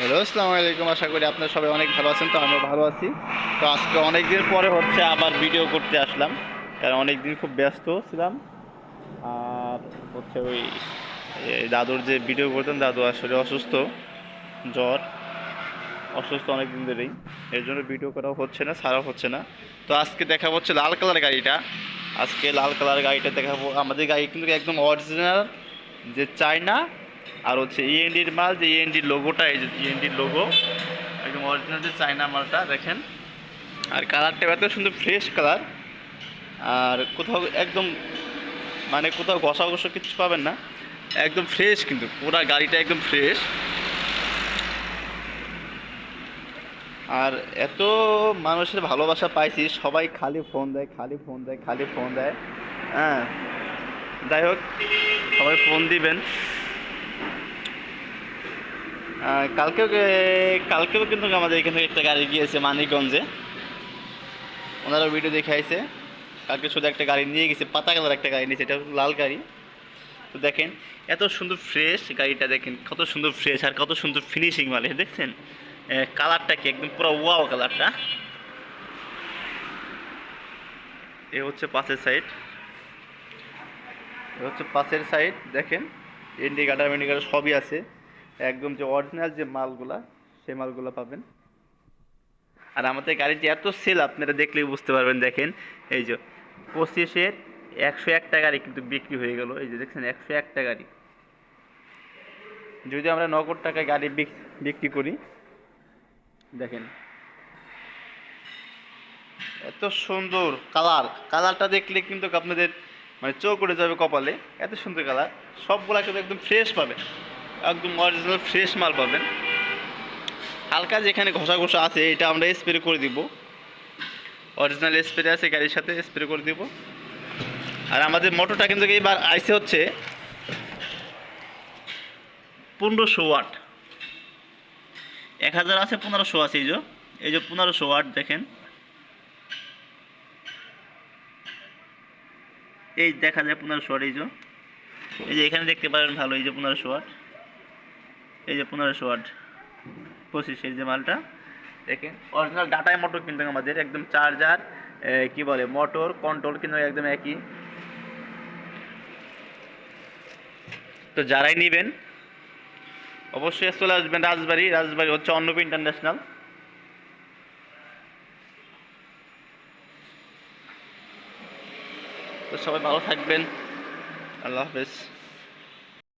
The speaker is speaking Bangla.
হ্যালো, আসসালামু আলাইকুম। আশা করি আপনারা সবাই অনেক ভালো আছেন, তো আমরা ভালো আছি। তো আজকে অনেক দিন পরে হচ্ছে আবার ভিডিও করতে আসলাম, কারণ অনেক দিন খুব ব্যস্ত ছিলাম। আর হচ্ছে ওই দাদুর যে ভিডিও করতেন, দাদু আসলে অসুস্থ, জ্বর, অসুস্থ অনেক দিন ধরেই। এর জন্য ভিডিও করা হচ্ছে না, ছাড়াও হচ্ছে না। তো আজকে দেখা হচ্ছে লাল কালার গাড়িটা। আজকে লাল কালার গাড়িটা দেখাবো। আমাদের গাড়ি কিন্তু একদম অরিজিনাল যে চায়না আর হচ্ছে ইএনডির মাল, যে ইএনডির লোগোটা এই যে ইএনডির লোগো একদম অরিজিনাল যে চায়না মালটা, দেখেন। আর কালারটা এত সুন্দর ফ্রেশ কালার। আর কোথাও একদম মানে কোথাও ঘষা ঘষা কিছু পাবেন না। একদম ফ্রেশ কিন্তু, পুরা গাড়িটা একদম ফ্রেশ আর এত মানুষের ভালোবাসা পাইছি, সবাই খালি ফোন দেয়, খালি ফোন দেয়, খালি ফোন দেয়। হ্যাঁ যাই হোক, সবাই ফোন দিবেন। কালকেও কালকেও কিন্তু আমাদের এখান থেকে একটা গাড়ি গিয়েছে মানিকগঞ্জে। ওনারা ভিডিও দেখাইছে কালকে শুধু একটা গাড়ি নিয়ে গেছে, পাতা কালার একটা গাড়ি নিয়েছে, এটা লাল গাড়ি। তো দেখেন, এত সুন্দর ফ্রেশ গাড়িটা দেখেন, কত সুন্দর ফ্রেশ আর কত সুন্দর ফিনিশিং মালে, দেখছেন? কালারটা কি একদম পুরো ওয়াও কালারটা এ হচ্ছে পাশের সাইড এ হচ্ছে পাশের সাইড দেখেন ইন্ডিকেটার ইন্ডিকেটার সবই আছে। একদম যে অরিজিনাল যে মালগুলা, সেই মালগুলা পাবেন। আর আমাদের গাড়িটি এত সেল আপনারা দেখলেই বুঝতে পারবেন, দেখেন, এই যে পঁচিশের একশো একটা গাড়ি কিন্তু বিক্রি হয়ে গেল। এই যে দেখছেন, একশো একটা গাড়ি। যদি আমরা নগদ টাকায় গাড়ি বিক- বিক্রি করি, দেখেন। এত সুন্দর কালার। কালারটা দেখলে কিন্তু আপনাদের মানে চোখ উঠে যাবে কপালে। এত সুন্দর কালার। সবগুলা কিন্তু একদম ফ্রেশ পাবেন। একদম অরিজিনাল ফ্রেশ মাল পাবেন। হালকা যেখানে ঘষা ঘষা আছে, এটা আমরা স্প্রে করে দিব। অরিজিনাল স্প্রে আছে, গাড়ির সাথে স্প্রে করে দিব। আর আমাদের মোটরটা কিন্তু এইবার আইসে হচ্ছে পনেরোশো ওয়াট। এক হাজার আছে, পনেরোশো আছে এই যে। এই যে পনেরোশো ওয়াট দেখেন। এই দেখা যায় পনেরোশো ওয়াট এই যে। এই যে এখানে দেখতে পারেন ভালো, এই যে পনেরোশো ওয়াট। এই যে পনেরোশো ওয়াট পঁচিশের যে মালটা, দেখেন। অরিজিনাল ডাটায় মোটর কিন্তু আমাদের, একদম চার্জার কি বলে মোটর কন্ট্রোল কিন্তু একদম একই। তো যারাই নেবেন, অবশ্যই চলে আসবেন রাজবাড়ি। রাজবাড়ি হচ্ছে অন্নপ ইন্টারন্যাশনাল। তো সবাই ভালো থাকবেন। আল্লাহ হাফেজ।